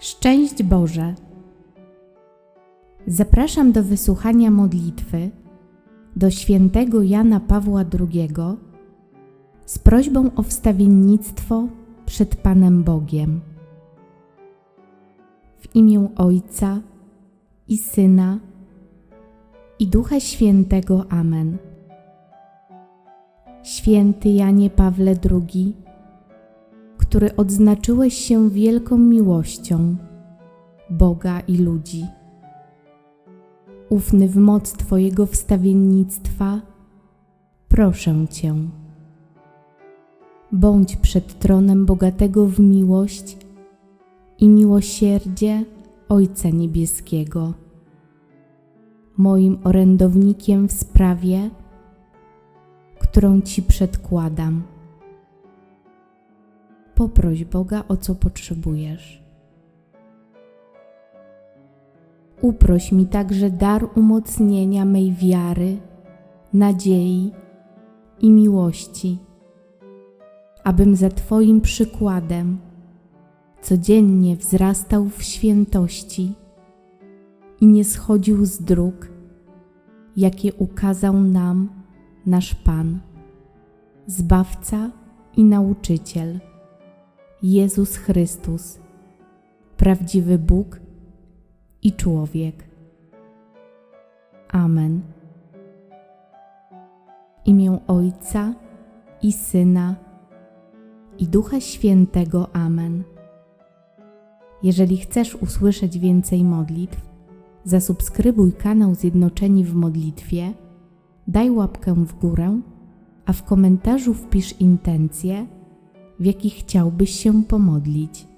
Szczęść Boże! Zapraszam do wysłuchania modlitwy do świętego Jana Pawła II z prośbą o wstawiennictwo przed Panem Bogiem. W imię Ojca i Syna i Ducha Świętego. Amen. Święty Janie Pawle II, który odznaczyłeś się wielką miłością Boga i ludzi. Ufny w moc Twojego wstawiennictwa, proszę Cię. Bądź przed tronem bogatego w miłość i miłosierdzie Ojca Niebieskiego, moim orędownikiem w sprawie, którą Ci przedkładam. Poproś Boga o co potrzebujesz. Uproś mi także dar umocnienia mej wiary, nadziei i miłości, abym za Twoim przykładem codziennie wzrastał w świętości i nie schodził z dróg, jakie ukazał nam nasz Pan, Zbawca i Nauczyciel, Jezus Chrystus, prawdziwy Bóg i człowiek. Amen. W imię Ojca i Syna i Ducha Świętego. Amen. Jeżeli chcesz usłyszeć więcej modlitw, zasubskrybuj kanał Zjednoczeni w Modlitwie, daj łapkę w górę, a w komentarzu wpisz intencje, w jakich chciałbyś się pomodlić.